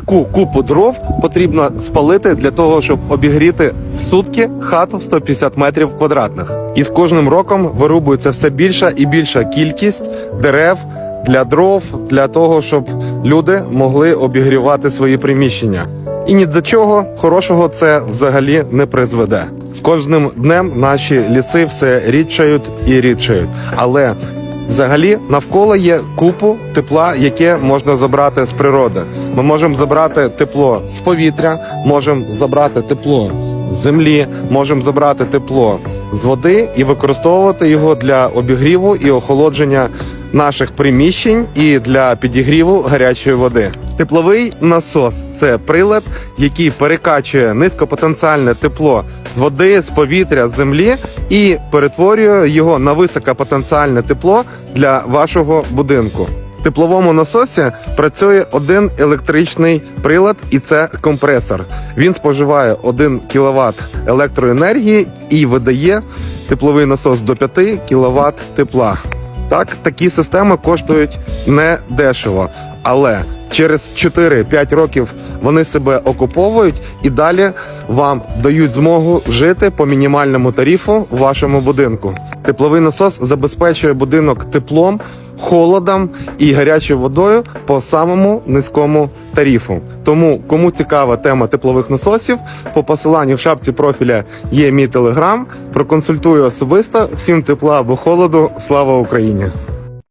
таку купу дров потрібно спалити для того, щоб обігріти в сутки хату в 150 метрів квадратних. І з кожним роком вирубується все більша і більша кількість дерев для дров, для того, щоб люди могли обігрівати свої приміщення. І ні до чого хорошого це взагалі не призведе. З кожним днем наші ліси все рідшають і рідшають. Але взагалі навколо є купу тепла, яке можна забрати з природи. Ми можемо забрати тепло з повітря, можемо забрати тепло з землі, можемо забрати тепло з води і використовувати його для обігріву і охолодження наших приміщень і для підігріву гарячої води. Тепловий насос це прилад, який перекачує низькопотенціальне тепло з води, з повітря, з землі і перетворює його на високопотенціальне тепло для вашого будинку. В тепловому насосі працює один електричний прилад, і це компресор. Він споживає 1 кВт електроенергії і видає тепловий насос до 5 кВт тепла. Так, такі системи коштують не дешево, але через 4-5 років вони себе окуповують і далі вам дають змогу жити по мінімальному тарифу в вашому будинку. Тепловий насос забезпечує будинок теплом, холодом і гарячою водою по самому низькому тарифу. Тому, кому цікава тема теплових насосів, по посиланню в шапці профіля є мій телеграм. Проконсультую особисто. Всім тепла або холоду. Слава Україні!